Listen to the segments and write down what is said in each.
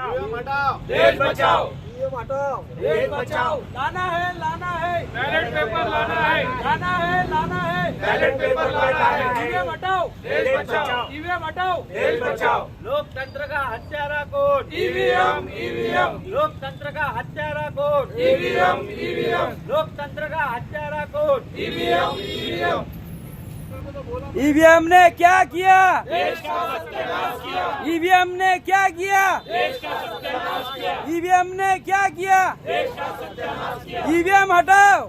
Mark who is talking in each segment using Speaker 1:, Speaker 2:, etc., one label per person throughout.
Speaker 1: देश बचाओ।
Speaker 2: देश बचाओ। लाना है लाना है।
Speaker 1: बैलेट पेपर लाना है।
Speaker 2: लाना है लाना है।
Speaker 1: बैलेट पेपर लाना है।
Speaker 2: ईवीएम हटाओ।
Speaker 1: देश बचाओ।
Speaker 2: ईवीएम हटाओ।
Speaker 1: देश बचाओ।
Speaker 2: लोकतंत्र का हत्यारा कौन
Speaker 1: ईवीएम ईवीएम।
Speaker 2: लोकतंत्र का हत्यारा कौन
Speaker 1: ईवीएम ईवीएम।
Speaker 2: लोकतंत्र का हत्यारा कौन
Speaker 1: ईवीएम ईवीएम।
Speaker 2: ईवीएम ने क्या किया? ईवीएम ने क्या किया? ईवीएम ने क्या किया? ईवीएम हटाओ।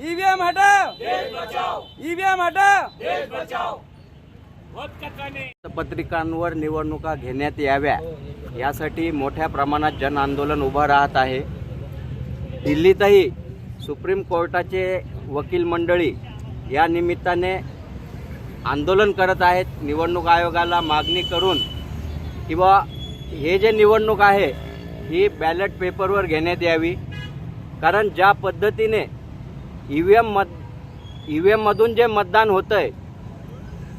Speaker 2: ईवीएम हटाओ। ईवीएम हटाओ।
Speaker 3: पत्रिकांवर निवडणुका घेण्यात याव्या यासाठी मोठ्या प्रमाणात जन आंदोलन उभं राहत आहे. दिल्लीतही सुप्रीम कोर्टाचे वकील मंडळी या निमित्ताने आंदोलन करत आहेत. निवडणूक आयोगाला मागणी करून किंवा हे जे निवडणूक आहे ही बॅलेट पेपरवर घेण्यात यावी. कारण ज्या पद्धतीने ई व्ही एम मत ई व्ही एममधून जे मतदान होतं आहे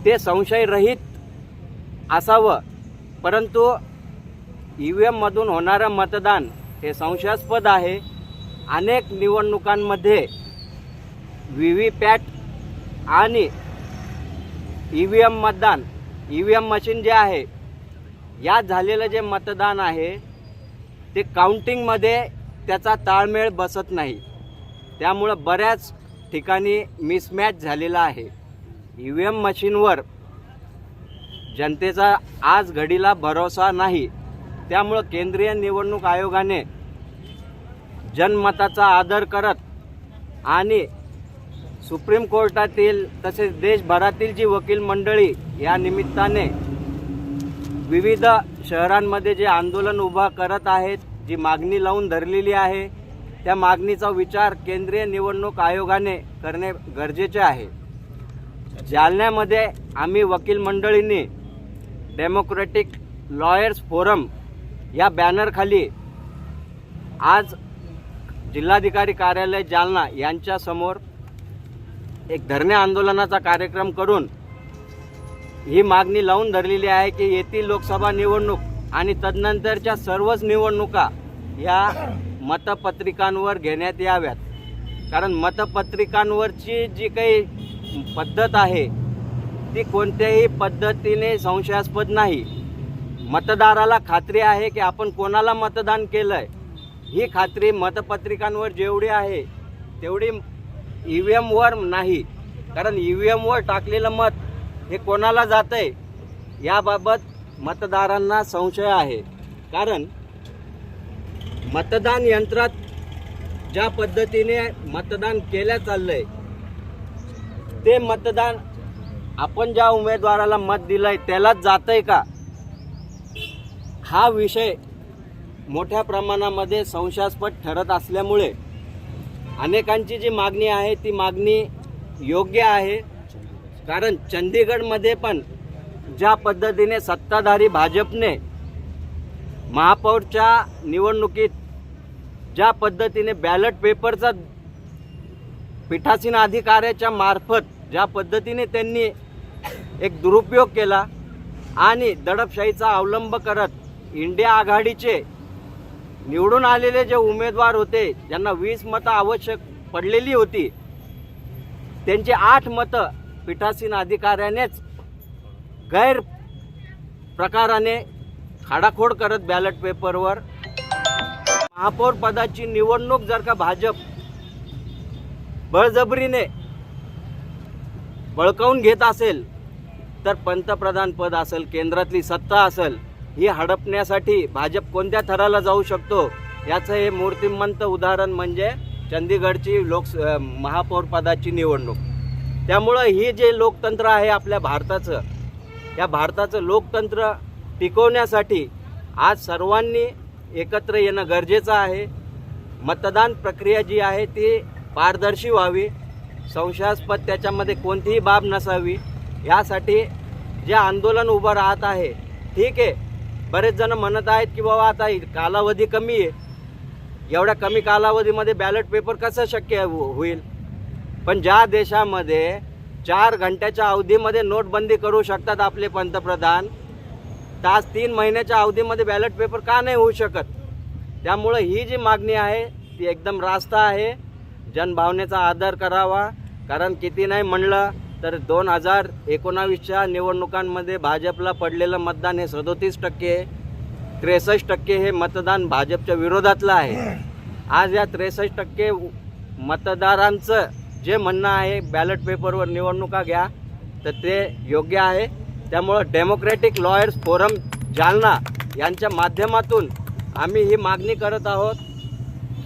Speaker 3: ते संशयरहित असावं. परंतु ई व्ही एममधून होणारं मतदान हे संशयास्पद आहे. अनेक निवडणुकांमध्ये व्ही व्ही पॅट आणि ई व्ही एम मतदान ई व्ही एम मशीन जे आहे यात झालेलं जे मतदान आहे ते काउंटिंगमध्ये त्याचा ताळमेळ बसत नाही. त्यामुळं बऱ्याच ठिकाणी मिसमॅच झालेला आहे. ई व्ही एम मशीनवर जनतेचा आज घडीला भरोसा नाही. त्यामुळं केंद्रीय निवडणूक आयोगाने जनमताचा आदर करत आणि सुप्रीम कोर्टातील तसेच देशभरातील जी वकील मंडळी या निमित्ताने विविध शहरांमध्ये जे आंदोलन उभा करत आहेत जी मागणी लावून धरलेली आहे त्या मागणीचा विचार केंद्रीय निवडणूक आयोगाने करणे गरजेचे आहे. जालन्यामध्ये आम्ही वकील मंडळींनी डेमोक्रॅटिक लॉयर्स फोरम या बॅनरखाली आज जिल्हाधिकारी कार्यालय जालना यांच्यासमोर एक धरणे आंदोलनाचा कार्यक्रम करून ही मागणी लावून धरलेली आहे की येथील लोकसभा निवडणूक आणि तदनंतरच्या सर्वच निवडणुका या मतपत्रिकांवर घेण्यात याव्यात. कारण मतपत्रिकांवरची जी काही पद्धत आहे ती कोणत्याही पद्धतीने संशयास्पद नाही. मतदाराला खात्री आहे की आपण कोणाला मतदान केलं आहे ही खात्री मतपत्रिकांवर जेवढी आहे तेवढी ई व्ही एमवर नाही. कारण ई व्ही एमवर टाकलेलं मत हे कोणाला जातंय? याबाबत मतदारांना संशय आहे. कारण मतदान यंत्रात ज्या पद्धतीने मतदान केल्या चाललंय ते मतदान आपण ज्या उमेदवाराला मत दिलंय त्यालाच जातंय का? हा विषय मोठ्या प्रमाणामध्ये संशयास्पद ठरत असल्यामुळे अनेकांची जी मागणी आहे ती मागणी योग्य आहे. कारण चंदीगडमध्ये पण ज्या पद्धतीने सत्ताधारी भाजपने महापौरच्या निवडणुकीत ज्या पद्धतीने बॅलेट पेपरचा पीठासीन अधिकाऱ्याच्या मार्फत ज्या पद्धतीने त्यांनी एक दुरुपयोग केला आणि दडपशाहीचा अवलंब करत इंडिया आघाडीचे निवडून आलेले जे उमेदवार होते ज्यांना वीस मतं आवश्यक पडलेली होती त्यांची आठ मतं पीठासीन अधिकाऱ्यानेच गैर प्रकाराने खाडाखोड करत बॅलेट पेपरवर महापौर पदाची निवडणूक जर का भाजप बळजबरीने बळकावून घेत असेल तर पंतप्रधान पद असेल केंद्रातली सत्ता असेल ही हडपण्यासाठी भाजप कोणत्या थराला जाऊ शकतो? याचं हे मूर्तिमंत उदाहरण म्हणजे चंदीगडची लोक महापौरपदाची निवडणूक. त्यामुळं ही जे लोकतंत्र आहे आपल्या भारताचं या भारताचं लोकतंत्र टिकवण्यासाठी आज सर्वांनी एकत्र येणं गरजेचं आहे. मतदान प्रक्रिया जी आहे ती पारदर्शी व्हावी. संशयास्पद त्याच्यामध्ये कोणतीही बाब नसावी. यासाठी जे आंदोलन उभं राहत आहे ठीक आहे. बरेच जण म्हणत आहेत की बाबा आता कालावधी कमी आहे. एवढ्या कमी कालावधीमध्ये बॅलेट पेपर कसं शक्य हो- होईल? पण ज्या देशामध्ये चार घंट्याच्या अवधीमध्ये नोटबंदी करू शकतात आपले पंतप्रधान तास तीन महिन्याच्या अवधीमध्ये बॅलेट पेपर का नाही होऊ शकत? त्यामुळं ही जी मागणी आहे ती एकदम रास्त आहे. जनभावनेचा आदर करावा कारण किती नाही म्हणलं तर दोन हजार एकोणावीसच्या निवडणुकांमध्ये भाजपला पडलेलं मतदान हे सदोतीस टक्के त्रेसष्ट टक्के हे मतदान भाजपच्या विरोधातलं आहे. आज या त्रेसष्ट टक्के मतदारांचं जे म्हणणं आहे बॅलेट पेपरवर निवडणुका घ्या तर ते योग्य आहे. त्यामुळं डेमोक्रॅटिक लॉयर्स फोरम जालना यांच्या माध्यमातून आम्ही ही मागणी करत आहोत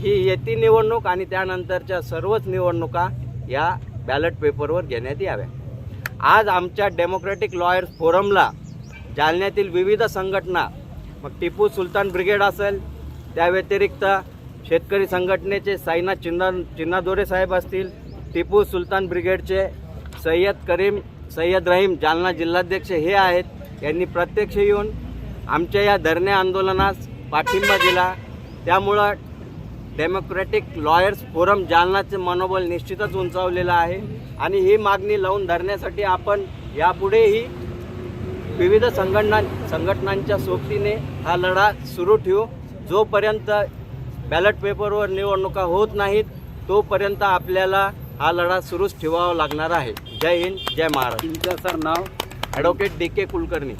Speaker 3: की येती निवडणूक आणि त्यानंतरच्या सर्वच निवडणुका या बॅलेट पेपरवर घेण्यात याव्या. आज आमच्या डेमोक्रॅटिक लॉयर्स फोरमला जालन्यातील विविध संघटना मग टिपू सुलतान ब्रिगेड असेल त्या व्यतिरिक्त शेतकरी संघटनेचे साईनाथ चिन्ना चिन्नादोरे साहेब असतील टिपू सुलतान ब्रिगेडचे सय्यद करीम सय्यद रहीम जालना जिल्हाध्यक्ष हे आहेत. यांनी प्रत्यक्ष येऊन आमच्या या धरणे आंदोलनास पाठिंबा दिला. त्यामुळं डेमोक्रॅटिक लॉयर्स फोरम जालनाचे मनोबल निश्चितच उंचावलेलं आहे. आणि ही मागणी लावून धरण्यासाठी आपण यापुढेही विविध संघटना संघटनांच्या सोबतीने हा लढा सुरू ठेवू. जोपर्यंत बॅलेट पेपरवर निवडणुका होत नाहीत तोपर्यंत आपल्याला हा लढा सुरूच ठेवावा लागणार आहे. जय हिंद जय महाराष्ट्र.
Speaker 4: तुमचं सर नाव?
Speaker 3: Advocate D K Kulkarni.